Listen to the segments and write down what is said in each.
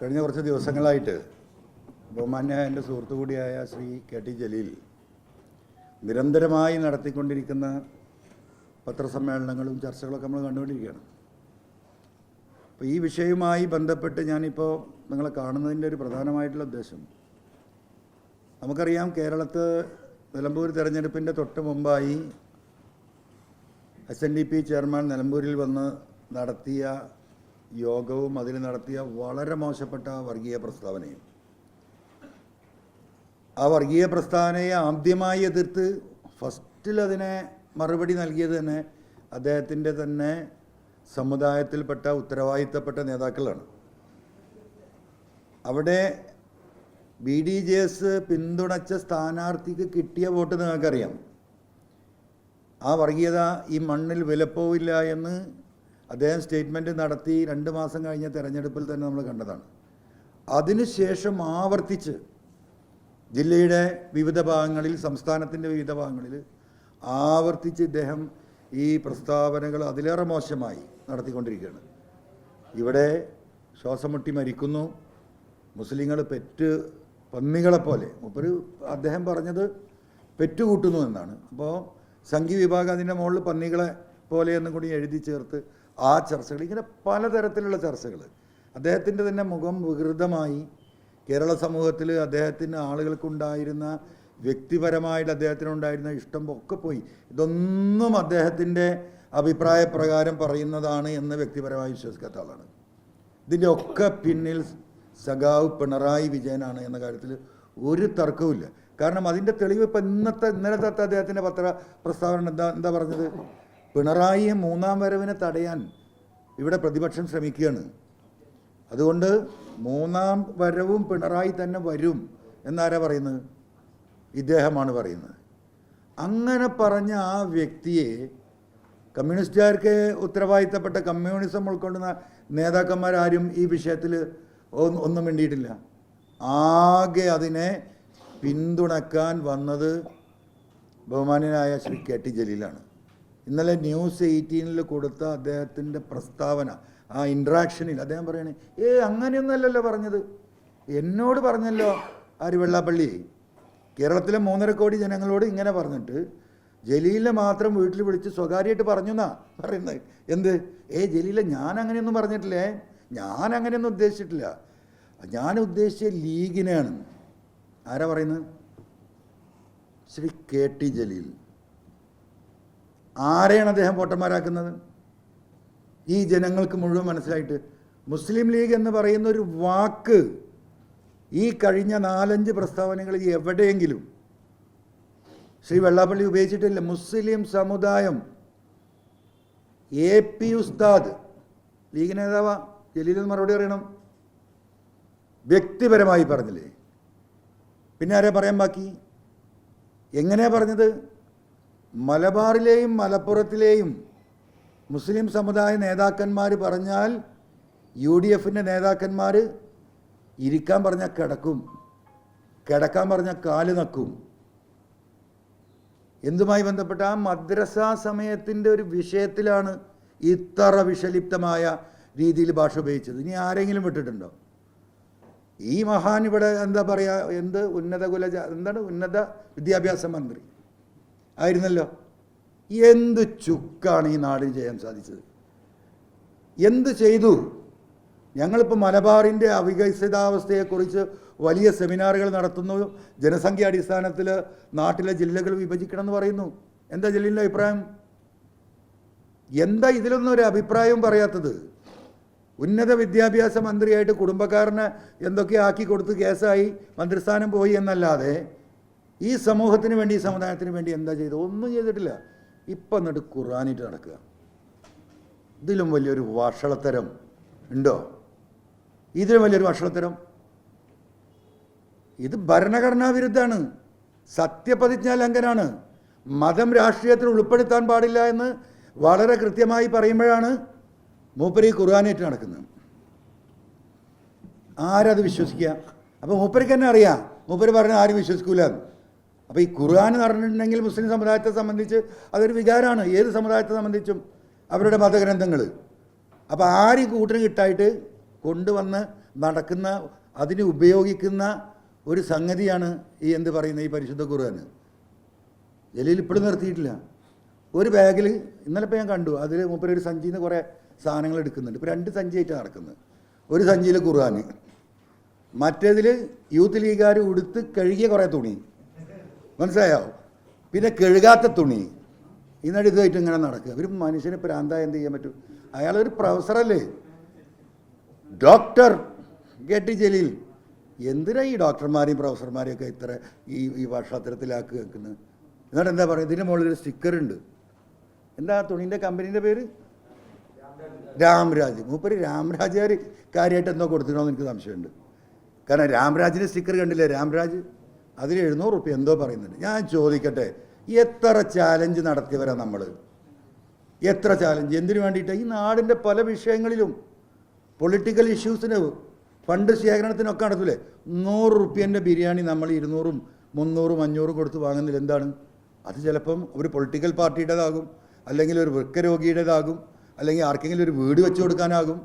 കഴിഞ്ഞ കുറച്ച് ദിവസങ്ങളായിട്ട് ബഹുമാന്യ എന്റെ സുഹൃത്തു കൂടിയായ ശ്രീ കെ ടി ജലീൽ നിരന്തരമായി നടത്തിക്കൊണ്ടിരിക്കുന്ന പത്രസമ്മേളനങ്ങളും ചർച്ചകളൊക്കെ നമ്മൾ കണ്ടുകൊണ്ടിരിക്കുകയാണ്. അപ്പോൾ ഈ വിഷയവുമായി ബന്ധപ്പെട്ട് ഞാനിപ്പോൾ നിങ്ങളെ കാണുന്നതിന്റെ ഒരു പ്രധാനമായിട്ടുള്ള ഉദ്ദേശം നമുക്കറിയാം കേരളത്ത് നിലമ്പൂർ തെരഞ്ഞെടുപ്പിന്റെ തൊട്ട് മുമ്പായി S N D P chairman നിലമ്പൂരിൽ വന്ന് നടത്തിയ യോഗവും അതിൽ നടത്തിയ വളരെ മോശപ്പെട്ട വർഗീയ പ്രസ്താവനയും. ആ വർഗീയ പ്രസ്താവനയെ ആദ്യമായി എതിർത്ത് ഫസ്റ്റിൽ അതിനെ മറുപടി നൽകിയത് തന്നെ അദ്ദേഹത്തിന്റെ തന്നെ സമുദായത്തിൽപ്പെട്ട ഉത്തരവാദിത്തപ്പെട്ട നേതാക്കളാണ്. അവിടെ ബി ഡി ജെ എസ് പിന്തുണച്ച സ്ഥാനാർത്ഥിക്ക് കിട്ടിയ വോട്ട് നിങ്ങൾക്കറിയാം. ആ വർഗീയത ഈ മണ്ണിൽ വിലപ്പോവില്ല എന്ന് അദ്ദേഹം സ്റ്റേറ്റ്മെന്റ് നടത്തി രണ്ട് മാസം കഴിഞ്ഞ തെരഞ്ഞെടുപ്പിൽ തന്നെ നമ്മൾ കണ്ടതാണ്. അതിനുശേഷം ആവർത്തിച്ച് ജില്ലയുടെ വിവിധ ഭാഗങ്ങളിൽ സംസ്ഥാനത്തിന്റെ വിവിധ ഭാഗങ്ങളിൽ ആവർത്തിച്ച് ഇദ്ദേഹം ഈ പ്രസ്താവനകൾ അതിലേറെ മോശമായി നടത്തിക്കൊണ്ടിരിക്കുകയാണ്. ഇവിടെ ശ്വാസം മുട്ടി മരിക്കുന്നു. മുസ്ലിങ്ങൾ പെറ്റ് പന്നികളെപ്പോലെ മുപ്പര് അദ്ദേഹം പറഞ്ഞത് പെറ്റുകൂട്ടുന്നു എന്നാണ്. അപ്പോൾ സംഘി വിഭാഗം അതിന്റെ മുകളിൽ പന്നികളെ പോലെ എന്നും കൂടി എഴുതി ചേർത്ത് ആ ചർച്ചകൾ ഇങ്ങനെ പലതരത്തിലുള്ള ചർച്ചകൾ. അദ്ദേഹത്തിന്റെ തന്നെ മുഖം വികൃതമായി. കേരള സമൂഹത്തിൽ അദ്ദേഹത്തിന് ആളുകൾക്കുണ്ടായിരുന്ന വ്യക്തിപരമായിട്ട് അദ്ദേഹത്തിനുണ്ടായിരുന്ന ഇഷ്ടം ഒക്കെ പോയി. ഇതൊന്നും അദ്ദേഹത്തിന്റെ അഭിപ്രായ പ്രകാരം പറയുന്നതാണ് എന്ന് വ്യക്തിപരമായി വിശ്വസിക്കാത്ത ആളാണ്. ഇതിന്റെ ഒക്കെ പിന്നിൽ സഖാവ് പിണറായി വിജയനാണ് എന്ന കാര്യത്തിൽ ഒരു തർക്കവുമില്ല. കാരണം അതിന്റെ തെളിവ് ഇപ്പം ഇന്നത്തെ ഇന്നലത്തെ അദ്ദേഹത്തിന്റെ പത്ര പ്രസ്താവന എന്താ എന്താ പറഞ്ഞത്? പിണറായിയെ മൂന്നാം വരവിനെ തടയാൻ ഇവിടെ പ്രതിപക്ഷം ശ്രമിക്കുകയാണ്. അതുകൊണ്ട് മൂന്നാം വരവും പിണറായി തന്നെ വരും എന്നാരാ പറയുന്നത്? ഇദ്ദേഹമാണ് പറയുന്നത്. അങ്ങനെ പറഞ്ഞ ആ വ്യക്തിയെ കമ്മ്യൂണിസ്റ്റുകാർക്ക് ഉത്തരവാദിത്തപ്പെട്ട കമ്മ്യൂണിസം ഉൾക്കൊള്ളുന്ന നേതാക്കന്മാരാരും ഈ വിഷയത്തിൽ ഒന്നും വേണ്ടിയിട്ടില്ല ആകെ അതിനെ പിന്തുണക്കാൻ വന്നത് ബഹുമാനനായ ശ്രീ കെ ടി ജലീലാണ്. ഇന്നലെ ന്യൂസ് എയ്റ്റീനിൽ കൊടുത്ത അദ്ദേഹത്തിന്റെ പ്രസ്താവന ആ ഇൻട്രാക്ഷനിൽ അദ്ദേഹം പറയണേ ഏ അങ്ങനെയൊന്നല്ലല്ലോ പറഞ്ഞത്. എന്നോട് പറഞ്ഞല്ലോ ആര് വെള്ളാപ്പള്ളി? കേരളത്തിലെ മൂന്നര കോടി ജനങ്ങളോട് ഇങ്ങനെ പറഞ്ഞിട്ട് ജലീലിനെ മാത്രം വീട്ടിൽ വിളിച്ച് സ്വകാര്യമായിട്ട് പറഞ്ഞു എന്നാ പറയുന്നത്. എന്ത്? ഏ ജലീല ഞാൻ അങ്ങനെയൊന്നും പറഞ്ഞിട്ടില്ലേ? ഞാൻ അങ്ങനെയൊന്നും ഉദ്ദേശിച്ചിട്ടില്ല. ഞാൻ ഉദ്ദേശിച്ച ലീഗിനെയാണ്. ആരാ പറയുന്നത്? Shri K T Jaleel. ആരെയാണ് അദ്ദേഹം വോട്ടർമാരാക്കുന്നത്? ഈ ജനങ്ങൾക്ക് മുഴുവൻ മനസ്സിലായിട്ട് മുസ്ലിം ലീഗ് എന്ന് പറയുന്ന ഒരു വാക്ക് ഈ കഴിഞ്ഞ നാലഞ്ച് പ്രസ്താവനകളിൽ എവിടെയെങ്കിലും ശ്രീ വെള്ളാപ്പള്ളി ഉപയോഗിച്ചിട്ടില്ല. മുസ്ലിം സമുദായം എ പി ഉസ്താദ് ലീഗ് നേതാവാ ജലീലിന് മറുപടി അറിയണം വ്യക്തിപരമായി പറഞ്ഞില്ലേ? പിന്നെ ആരെ പറയാൻ ബാക്കി? എങ്ങനെയാ പറഞ്ഞത്? മലബാറിലെയും മലപ്പുറത്തിലെയും മുസ്ലിം സമുദായ നേതാക്കന്മാർ പറഞ്ഞാൽ യു ഡി എഫിന്റെ നേതാക്കന്മാർ ഇരിക്കാൻ പറഞ്ഞാൽ കിടക്കും. കിടക്കാൻ പറഞ്ഞാൽ കാൽ നക്കും. എന്തുമായി ബന്ധപ്പെട്ട ആ മദ്രസ സമയത്തിന്റെ ഒരു വിഷയത്തിലാണ് ഇത്ര വിഷലിപ്തമായ രീതിയിൽ ഭാഷ ഉപയോഗിച്ചത്. ഇനി ആരെങ്കിലും വിട്ടിട്ടുണ്ടോ? ഈ മഹാൻ ഇവിടെ എന്താ പറയുക എന്ത് ഉന്നത കുല എന്താണ് ഉന്നത വിദ്യാഭ്യാസ മന്ത്രി? ആയിരുന്നല്ലോ. എന്ത് ചുക്കാണ് ഈ നാടിന് ചെയ്യാൻ സാധിച്ചത്? എന്ത് ചെയ്തു? ഞങ്ങളിപ്പോൾ മലബാറിന്റെ അവികസിതാവസ്ഥയെക്കുറിച്ച് വലിയ സെമിനാറുകൾ നടത്തുന്നു. ജനസംഖ്യ അടിസ്ഥാനത്തിൽ നാട്ടിലെ ജില്ലകൾ വിഭജിക്കണം എന്ന് പറയുന്നു. എന്താ ജില്ലയിലെ അഭിപ്രായം? എന്താ ഇതിലൊന്നും ഒരു അഭിപ്രായവും പറയാത്തത്? ഉന്നത വിദ്യാഭ്യാസ മന്ത്രിയായിട്ട് കുടുംബക്കാരനെ എന്തൊക്കെ ആക്കി കൊടുത്ത് കേസായി മന്ത്രിസ്ഥാനം പോയി എന്നല്ലാതെ ഈ സമൂഹത്തിന് വേണ്ടി ഈ സമുദായത്തിന് വേണ്ടി എന്താ ചെയ്തത്? ഒന്നും ചെയ്തിട്ടില്ല. ഇപ്പം എന്നിട്ട് ഖുറാനിട്ട് നടക്കുക. ഇതിലും വലിയൊരു വഷളത്തരം ഉണ്ടോ? ഇതിലും വലിയൊരു വഷളത്തരം? ഇത് ഭരണഘടനാ വിരുദ്ധാണ് സത്യപ്രതിജ്ഞാ ലംഘനാണ് മതം രാഷ്ട്രീയത്തിൽ ഉൾപ്പെടുത്താൻ പാടില്ല എന്ന് വളരെ കൃത്യമായി പറയുമ്പോഴാണ് മൂപ്പരി ഖുർആാനേറ്റ് നടക്കുന്നത്. ആരത് വിശ്വസിക്കുക? അപ്പോൾ മൂപ്പരിക്ക് തന്നെ അറിയാം. മൂപ്പര് പറഞ്ഞാൽ ആരും വിശ്വസിക്കൂല അപ്പോൾ ഈ ഖുർആൻ എന്ന് പറഞ്ഞിട്ടുണ്ടെങ്കിൽ മുസ്ലിം സമുദായത്തെ സംബന്ധിച്ച് അതൊരു വികാരമാണ്. ഏത് സമുദായത്തെ സംബന്ധിച്ചും? അവരുടെ മതഗ്രന്ഥങ്ങൾ അപ്പോൾ ആര് കൂട്ടിന് കിട്ടായിട്ട് കൊണ്ടുവന്ന് നടക്കുന്ന അതിന് ഉപയോഗിക്കുന്ന ഒരു സംഗതിയാണ് ഈ എന്ത് പറയുന്ന ഈ പരിശുദ്ധ ഖുർആൻ. ജലീൽ ഇപ്പോഴും നിർത്തിയിട്ടില്ല. ഒരു ബാഗിൽ ഇന്നലെ ഇപ്പോൾ ഞാൻ കണ്ടു. അതിൽ മൂപ്പര് ഒരു സഞ്ചിയിൽ നിന്ന് കുറേ സാധനങ്ങൾ എടുക്കുന്നുണ്ട്. ഇപ്പോൾ രണ്ട് സഞ്ചിയായിട്ട് നടക്കുന്നത്. ഒരു സഞ്ചിയിൽ ഖുർആൻ. മറ്റേതിൽ യൂത്ത് ലീഗുകാർ ഉടുത്ത് കഴുകിയ കുറേ തുണി. മനസ്സിലായോ? പിന്നെ കഴുകാത്ത തുണി. ഇന്നിട്ട് ഇതായിട്ട് ഇങ്ങനെ നടക്കുക. ഒരു മനുഷ്യനെ പ്രാന്തായ എന്ത് ചെയ്യാൻ പറ്റും? അയാളൊരു പ്രൊഫസറല്ലേ? ഡോക്ടർ. കെ ജലീൽ. എന്തിനാ ഈ ഡോക്ടർമാരെയും പ്രൊഫസർമാരെയും ഒക്കെ ഇത്ര ഈ ഈ ഭാഷാത്തരത്തിലാക്കി വെക്കുന്നത്? എന്നിട്ട് എന്താ പറയുക? ഇതിന്റെ മുകളിൽ ഒരു സ്റ്റിക്കർ ഉണ്ട്. എന്താ തുണീന്റെ കമ്പനീന്റെ പേര്? രാംരാജ്. മൂപ്പര് രാംരാജുകാർ കാര്യമായിട്ട് എന്തോ കൊടുത്തിട്ടുണ്ടോ എനിക്ക് സംശയമുണ്ട്. കാരണം രാംരാജിന്റെ സ്റ്റിക്കർ കണ്ടില്ലേ? രാംരാജ്? അതിൽ എഴുന്നൂറ് റുപ്യ എന്തോ പറയുന്നുണ്ട്. ഞാൻ ചോദിക്കട്ടെ എത്ര ചാലഞ്ച് നടത്തിയവരാ നമ്മൾ എത്ര ചാലഞ്ച് എന്തിനു വേണ്ടിയിട്ട്? ഈ നാടിന്റെ പല വിഷയങ്ങളിലും പൊളിറ്റിക്കൽ ഇഷ്യൂസിന് ഫണ്ട് ശേഖരണത്തിനൊക്കെ നടത്തില്ലേ നൂറ് റുപ്യന്റെ ബിരിയാണി നമ്മൾ ഇരുന്നൂറും മുന്നൂറും അഞ്ഞൂറും കൊടുത്ത് വാങ്ങുന്നില്ല എന്താണ്? അത് ചിലപ്പം ഒരു പൊളിറ്റിക്കൽ പാർട്ടിയുടേതാകും അല്ലെങ്കിൽ ഒരു വൃക്കരോഗിയുടേതാകും അല്ലെങ്കിൽ ആർക്കെങ്കിലും ഒരു വീട് വെച്ച് കൊടുക്കാനാകും.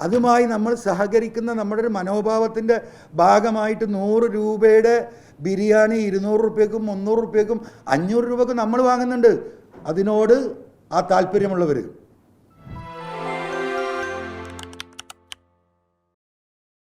അതുമായി നമ്മൾ സഹകരിക്കുന്ന നമ്മുടെ ഒരു മനോഭാവത്തിന്റെ ഭാഗമായിട്ട് നൂറ് രൂപയുടെ ബിരിയാണി ഇരുന്നൂറ് റുപ്യക്കും മുന്നൂറ് റുപ്യക്കും അഞ്ഞൂറ് രൂപക്കും നമ്മൾ വാങ്ങുന്നുണ്ട്. അതിനോട് ആ താല്പര്യമുള്ളവർ